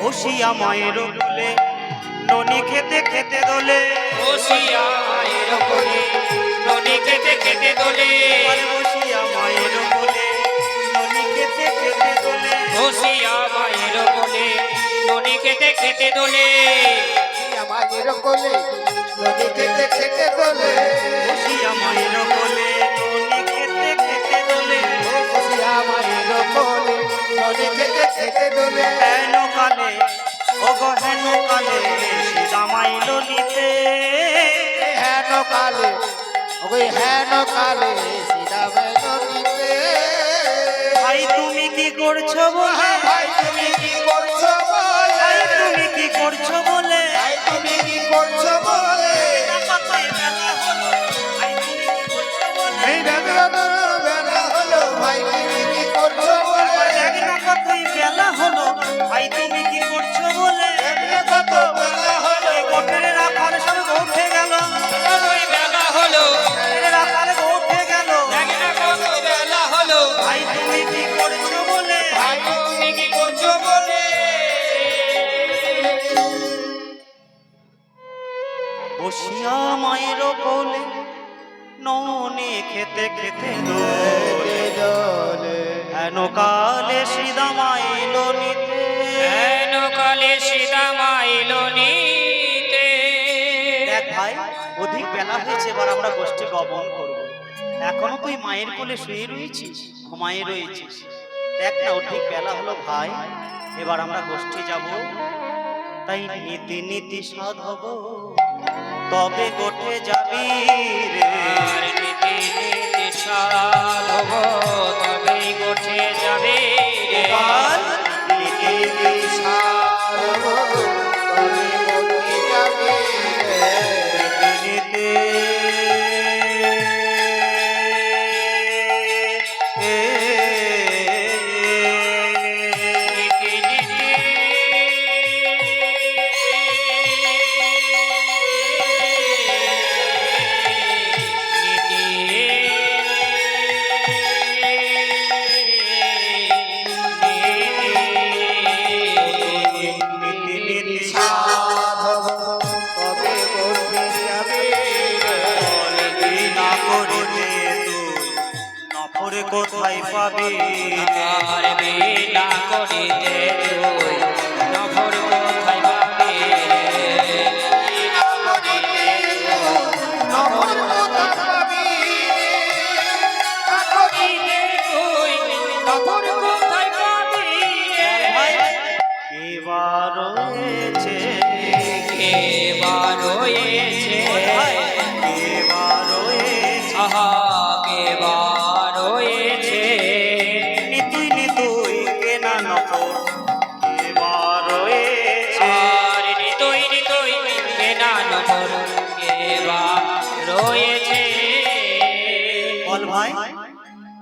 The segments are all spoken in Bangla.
বসিয়া মায়ের কোলে ননি খেতে খেতে দোলে। বসিয়া মায়ের কোলে ননি খেতে খেতে দোলে। বসিয়া মায়ের কোলে ননি খেতে খেতে দোলে। বসিয়া মায়ের কোলে ননি খেতে খেতে দোলে। মায়ের কোলে নদী খেতে খেতে দোলে। বসিয়া মায়ের কোলে ননি খেতে খেতে দোলে। বসিয়া মায়ের কোলে নদী খেতে খেতে দোলে হেন কালে ও হেন কালে সীতামাইল নিতে। হেন কালে ওই হেন কালে সীতামাই নদীতে ভাই তুমি কি করছ বলে? ভাই তুমি কি করছ বলে? ভাই তুমি কি করছ বলে? ভাই তুমি কি করছ বলে? কতই বেলা হলো ভাই তুমি কি করছ বলে? এই বেদনার বেলা হলো ভাই তুমি কি করছ বলে? দেখ না কতই বেলা হলো। ভাই তুমি কি করছ বলে? দেখলে কত বেলা হলো। এই গোটের রাখার সব উঠে গেল। কতই বেলা হলো? গোটের রাখার উঠে গেল। দেখ না কত বেলা হলো। ভাই তুমি কি করছ বলে? ভাই তুমি কি করছ বলে? বসিয়া মায়ের কোলে ননে খেতে খেতে দোলে হেন কালে সিদা মাইল নিতে? হেন কালে সীতা মাইল নিতে? দেখ ভাই অধিক বেলা হয়েছে এবার আমরা গোষ্ঠী গমন করব। এখনও তুই মায়ের কোলে শুয়ে রয়েছিস ঘুমায়ে রয়েছিস। দেখ না অধিক বেলা হলো ভাই এবার আমরা গোষ্ঠী যাব। তাই নীতি নীতি সাধ হব। তবে গোঠে যাবি রে। নীতি নীতি সাধব রে কোথায় পাবি? আর বিনা করিতে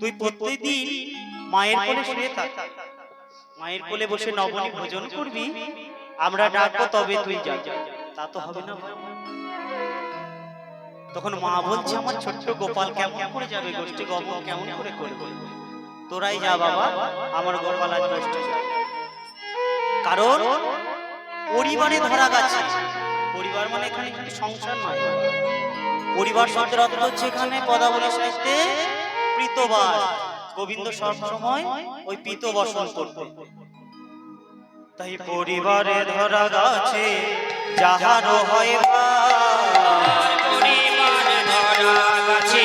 তুই প্রত্যেকদিন মায়ের কোলে শুয়ে থাক। মায়ের কোলে বসে নবনী ভোজন করবি, আমরা ডাকবো তবে তুই যা তা তো হবে না তখন মা বলছে, আমার ছোট্ট গোপাল কেমন করে যাবে? গোষ্ঠী গমন কেমন করে করবে? তোরাই যা বাবা, আমার গোপাল আজ যাবে। কারণ পরিবারে ধরা গেছে। পরিবার মানে এখানে কিন্তু সংসার নয়। পরিবার শব্দের অর্থ হচ্ছে এখানে পদাবলী সাহিত্যে প্রীতবাস গোবিন্দ সব সময় ওই প্রীত বসন করতে তাই পরিবারে ধরা গাছে যাহারও হয় পরিবার ধরা গাছে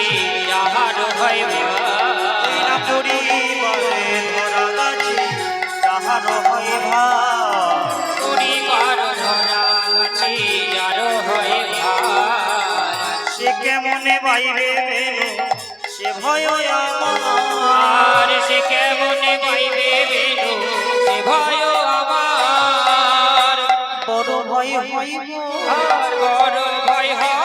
যাহার হয় পরিবারে ধরা গাছে যাহারও হয় ভাই কেমনে বাইরে বেরো সে ভয় আমার সে কেমনে বাইরে বেনু সে ভয় আমার বড় ভয় হইব। বড় ভয় হয়।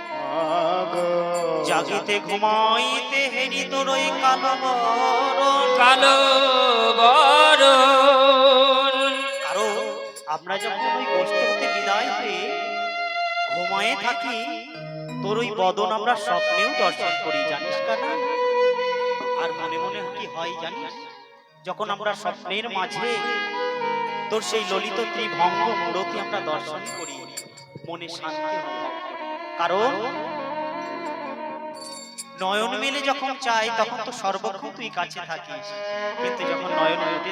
জাগিতে ঘুমাইতে হেরি তোর ওই কালো বরণ। কালো বরণ কারণ আমরা যখন ওই গোষ্ঠ হতে বিদায় হয়ে ঘুমায়ে থাকি তোর ওই বদন আমরা স্বপ্নেও দর্শন করি জানিস কানা আর মনে মনে কি হয় জানিস যখন আমরা স্বপ্নের মাঝে তোর সেই ললিত ত্রিভঙ্গ মূরতি আমরা দর্শন করি মনে শান্তি অনুভব করি। কারণ? নয়ন মেলে যখন চাই তখন তো সর্বক্ষণ তুই কাছে থাকিস। কিন্তু যখন নয়ন থাকি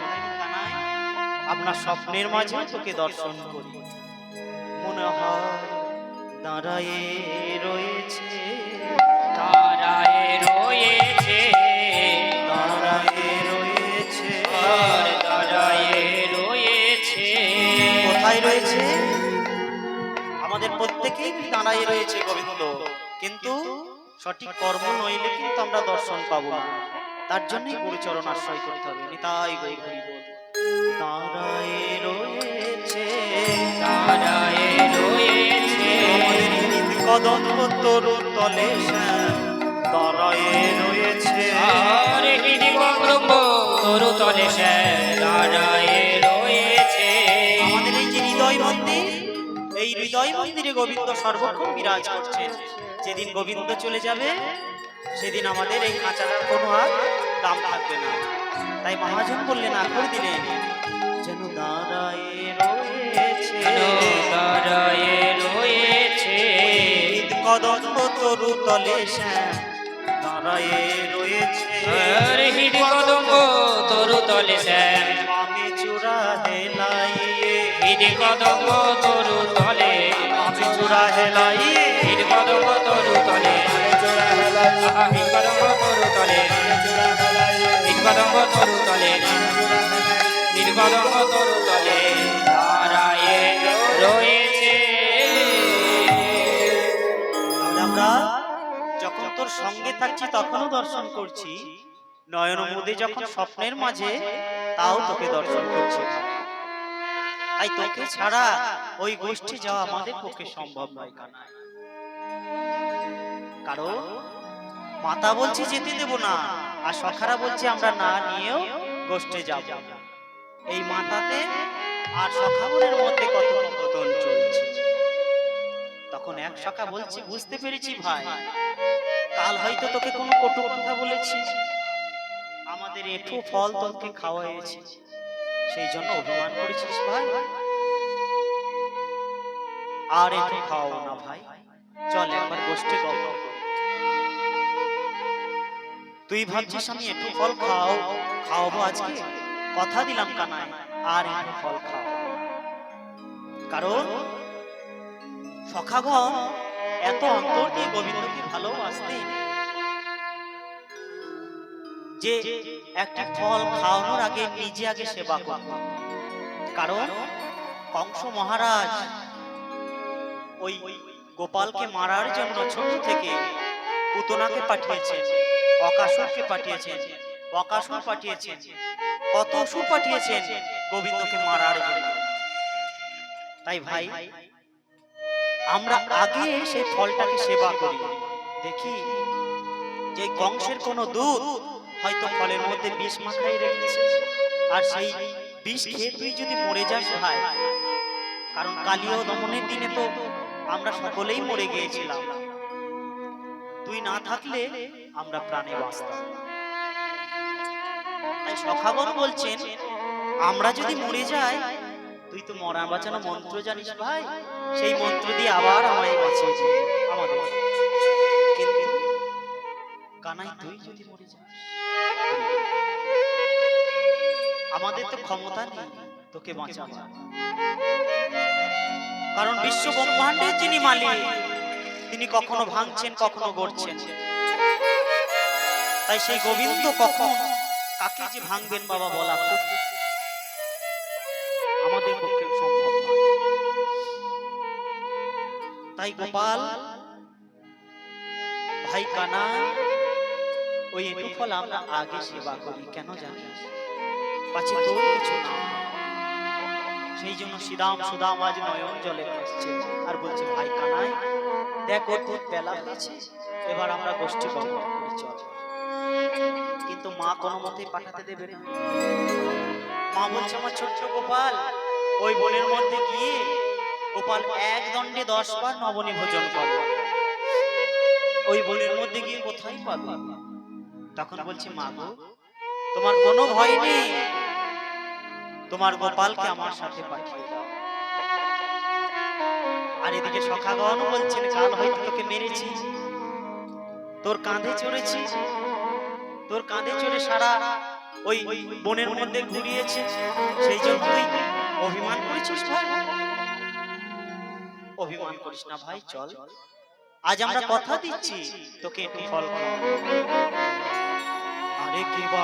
আপনার স্বপ্নের মাঝে তোকে দর্শন করি। মনে হয় দাঁড়ায় রয়েছে তারায় প্রত্যেকেই দাঁড়ায়ে রয়েছে গোবিন্দ। কিন্তু সঠিক কর্ম নইলে কিন্তু আমরা দর্শন পাবো না। তার জন্যই গুরুচরণ আশ্রয় করতে হবে। নিতাই হরি বল। দাঁড়ায়ে রয়েছে তারায় রয়েছে। কদম্ব তরুণ তলে দাঁড়ায়ে রয়েছে। তরু তলে সে দাঁড়ায় হৃদয় মন্দিরে গোবিন্দ সর্বক্ষণ বিরাজ করছেন। যেদিন গোবিন্দ চলে যাবে সেদিন আমাদের এই খাঁচাটার কোনো আর দাম থাকবে না। তাই মহাজন বললেন আকর দিলেন। যেন দাঁড়ায়ে রয়েছে। দাঁড়ায় রয়েছে। কদম্ব তরু তলে শ্যাম। দাঁড়ায়ে রয়েছে। কদম্ব তরু তলে আমি চূড়া কদম্ব তরু তলে চূড়া হেলাইয়ে হিদি কদম্ব তরু তলে কদম্ব তরু তলে কদম্ব তরু তলে কদম্ব তরু তলে রয়েছে। আমরা যখন তোর সঙ্গে থাকছি তখনও দর্শন করছি। নয়ন মুদে যখন স্বপ্নের মাঝে তাও তোকে দর্শন করছি। তাই তোকে ছাড়া ওই গোষ্ঠী যাওয়া আমাদের পক্ষে সম্ভব নয় কানাই। কারণ মাতা বলছে যেতে দেব না আর সখারা বলছে আমরা না নিয়েও গোষ্ঠে যাব। এই মাতাতে আর সখাগুনের মধ্যে কত কথন চলছে। তখন এক সখা বলছে বুঝতে পেরেছি ভাই কাল হয়তো তোকে কোনো কটু কথা বলেছি। আমাদের এঠো ফল তোকে খাওয়া খাওয়াইছি সেই জন্য অভিমান করেছিস ভাই? আর একটু খাওয়াবো না ভাই। চল একবার গোষ্ঠী গল্প তুই ভাবছিস আমি একটু ফল খাও? খাওয়াবো আজকে? কথা দিলাম কানায়, আর একটু ফল খাও কারণ সখাগণ এত অন্তর দিয়ে গোবিন্দকে ভালোবাসতেন যে একটা ফল খাওয়ানোর আগে নিজে আগে সেবা করত কারণ কংস মহারাজ ওই গোপালকে মারার জন্য ছোট থেকে পুতনাকে পাঠিয়েছেন, অকাসুরকে পাঠিয়েছেন, অকাসুর পাঠিয়েছেন, কত অসুর পাঠিয়েছেন গোবিন্দকে মারার জন্য। তাই ভাই, আমরা আগে সেই ফলটাকে সেবা করি। দেখি, যে কংসের কোনো দুধ হয়তো ফলের মধ্যে বিষ মাখাই রেখেছে। আর সেই বিষ খেয়ে তুই যদি মরে যাস ভাই, কারণ কালীয় দমনের দিনে তো আমরা সকলেই মরে গিয়েছিলাম। তুই না থাকলে আমরা প্রাণে বাঁচতাম। তাই সখাগণ বলছেন, আমরা যদি মরে যাই, তুই তো মরা বাঁচানো মন্ত্র জানিস ভাই, সেই মন্ত্র দিয়ে আবার আমায় বাঁচিয়েছে আমাদের। কিন্তু কানাই তুই যদি মরে যাস আমাদের তো ক্ষমতা নেই তোকে বাঁচাবো। কারণ বিশ্ব ব্রহ্মাণ্ডের যিনি মালিক তিনি কখনো ভাঙছেন কখনো গড়ছেন। তাই সেই গোবিন্দ কখন কাকে যে ভাঙবেন বাবা বলা আমাদের পক্ষে সম্ভব তাই গোপাল ভাই কানা ওই এটুফল আমরা আগে সেবা করি কেন জানি পাছে তোর কিছু সেই জন্য শ্রীরাম সুদাম আজ নয়ন জলে ভাসছে আর বলছে, ভাই কানাই, দেখ ওর তোর বেলা হয়েছে, এবার আমরা গোষ্ঠী করি, চল। কিন্তু মা কোনো মতেই পাঠাতে দেবে না। মা বলছে, আমার ছোট্ট গোপাল, ওই বনের মধ্যে গিয়ে গোপাল এক দণ্ডে দশ বার নবনী ভোজন করে। ওই বনের মধ্যে গিয়ে কোথায় পাবে? তখন বলছে, মা গো তোমার কোনো ভয় নেই। তোমার গোপালকে আমার সাথে পাঠিয়ে দাও। আর এদিকে সখাগণ বলছেন কাল হয়তো তোকে মেরেছি। তোর কাঁধে চড়েছি। তোর কাঁধে চড়ে সারা ওই বনের মধ্যে ঘুরিয়েছে। সেই জন্য তুই অভিমান করেছিস ভাই। অভিমান করিস না ভাই চল। আজ আমরা কথা দিচ্ছি তোকে একটু ফল। আরে কি বা